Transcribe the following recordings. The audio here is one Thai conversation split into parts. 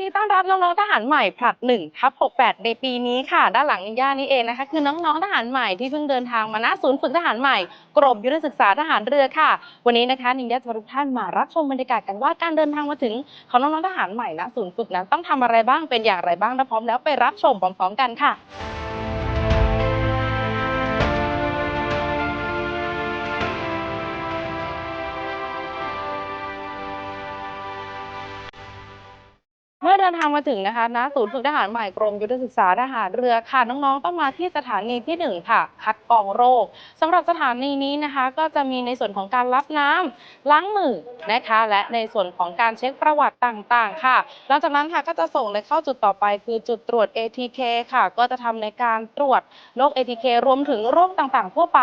ดีต้อนรับน้องๆทหารใหม่ผลัด1ทับ68ในปีนี้ค่ะ ด้านหลังย่านี่เองนะคะ คือน้องๆทหารใหม่ที่เพิ่งเดินทางมาณศูนย์ฝึกทหารใหม่กรมยุทธศึกษาทหารเรือค่ะ วันนี้นะคะนิย่าจะทุกท่านมารับชมบรรยากาศกันว่าการเดินทางมาถึงของน้องๆทหารใหม่ณศูนย์ฝึกนั้นต้องทำอะไรบ้างเป็นอย่างไรบ้างถ้าพร้อมแล้วไปรับชมพร้อมๆกันค่ะ มื่อเดินทางมาถึงนะคะณศูนย์ฝึกทหารใหม่กรมยุทธศึกษาทหารเรือค่ะน้องๆต้องมาที่สถานีที่หนึ่งค่ะ คัดกรองโรคสำหรับสถานีนี้นะคะ ก็จะมีในส่วนของการรับน้ำล้างมือนะคะ และในส่วนของการเช็คประวัติต่างๆ ค่ะ หลังจากนั้นค่ะก็จะส่งเลยเข้าจุดต่อไป คือจุดตรวจ ATK ค่ะ ก็จะทำในการตรวจโรค ATK รวมถึงโรคต่างๆ ทั่วไป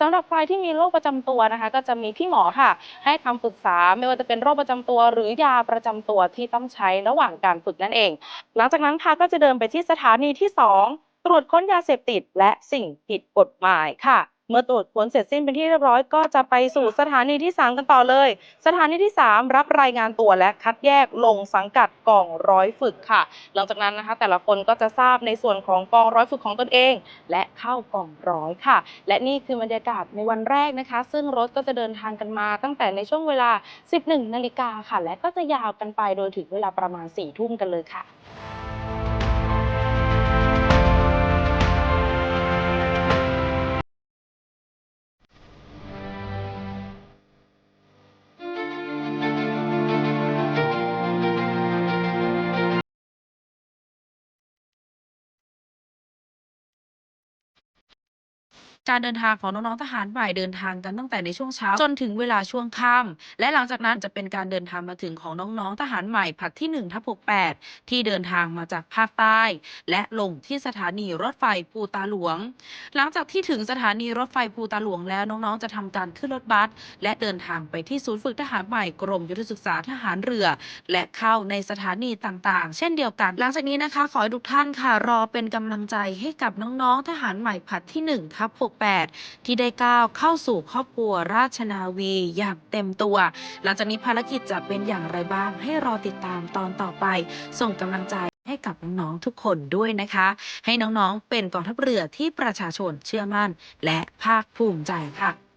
สำหรับใครที่มีโรคประจำตัวนะคะ ก็จะมีพี่หมอค่ะ ให้คำปรึกษาไม่ว่าจะเป็นโรคประจำตัว หรือยาประจำตัวที่ต้องใช้ระหว่างการฝึกนั่นเอง หลังจากนั้นค่ะก็จะเดินไปที่สถานีที่ 2 ตรวจค้นยาเสพติดและสิ่งผิดกฎหมายค่ะ เมื่อตรวจค้นเสร็จสิ้นเป็นที่เรียบร้อยก็จะไปสู่สถานีที่ 3 กันต่อเลย สถานีที่ 3 รับรายงานตัวและคัดแยกลงสังกัดกองร้อยฝึกค่ะ หลังจากนั้นนะคะ แต่ละคนก็จะทราบในส่วนของกองร้อยฝึกของตนเอง และเข้ากองร้อยค่ะ และนี่คือบรรยากาศในวันแรกนะคะ ซึ่งรถก็จะเดินทางกันมาตั้งแต่ในช่วงเวลา 11นาฬิกาค่ะ และก็จะยาวกันไปโดยถึงเวลาประมาณ4ทุ่มกันเลยค่ะ การเดินทางของน้องๆทหารใหม่เดินทางกันตั้งแต่ในช่วงเช้าจนถึงเวลาช่วงค่ำและหลังจากนั้นจะเป็นการเดินทางมาถึงของน้องๆทหารใหม่ผัดที่1ทับ68 ที่เดินทางมาจากภาคใต้ และลงที่สถานีรถไฟภูตาหลวง หลังจากที่ถึงสถานีรถไฟภูตาหลวงแล้วน้องๆ จะทำการขึ้นรถบัสและเดินทางไปที่ศูนย์ฝึกทหารใหม่กรมยุทธศึกษาทหารเรือ และเข้าในสถานีต่างๆ เช่นเดียวกัน หลังจากนี้นะคะ ขอให้ทุกท่านค่ะรอเป็นกำลังใจให้กับน้องๆ ทหารใหม่ผัดที่1ทับ68 ที่ได้ก้าวเข้าสู่ครอบครัวราชนาวีอย่างเต็มตัว หลังจากนี้ภารกิจจะเป็นอย่างไรบ้าง ให้รอติดตามตอนต่อไป ส่งกำลังใจให้กับน้องๆทุกคนด้วยนะคะ ให้น้องๆเป็นกองทัพเรือที่ประชาชนเชื่อมั่น และภาคภูมิใจค่ะ